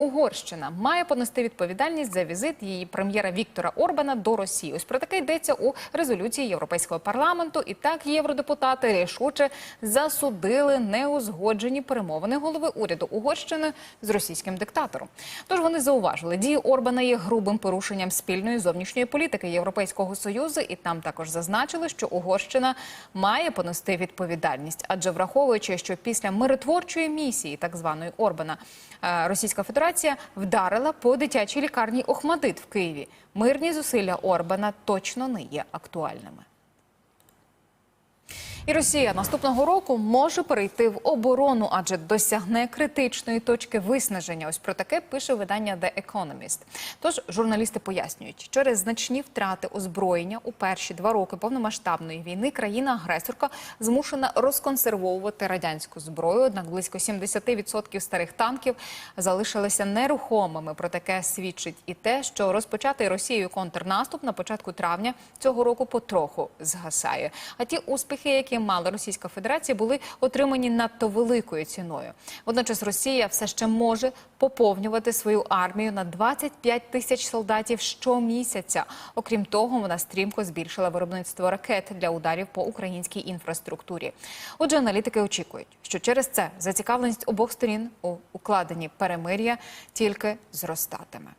Угорщина має понести відповідальність за візит її прем'єра Віктора Орбана до Росії. Ось про таке йдеться у резолюції Європейського парламенту. І так євродепутати рішуче засудили неузгоджені перемовини голови уряду Угорщини з російським диктатором. Тож вони зауважили, дії Орбана є грубим порушенням спільної зовнішньої політики Європейського союзу, і там також зазначили, що Угорщина має понести відповідальність, адже враховуючи, що після миротворчої місії, так званої Орбана, е, Російська Федерація вдарила по дитячій лікарні Охмадит в Києві. Мирні зусилля Орбана точно не є актуальними. І Росія наступного року може перейти в оборону, адже досягне критичної точки виснаження. Ось про таке пише видання The Economist. Тож журналісти пояснюють, через значні втрати озброєння у перші два роки повномасштабної війни країна-агресорка змушена розконсервовувати радянську зброю. Однак близько 70% старих танків залишилися нерухомими. Про таке свідчить і те, що розпочатий Росією контрнаступ на початку травня цього року потроху згасає. А ті успіхи, які мала Російська Федерація, були отримані надто великою ціною. Водночас Росія все ще може поповнювати свою армію на 25 тисяч солдатів щомісяця. Окрім того, вона стрімко збільшила виробництво ракет для ударів по українській інфраструктурі. Отже, аналітики очікують, що через це зацікавленість обох сторін у укладенні перемир'я тільки зростатиме.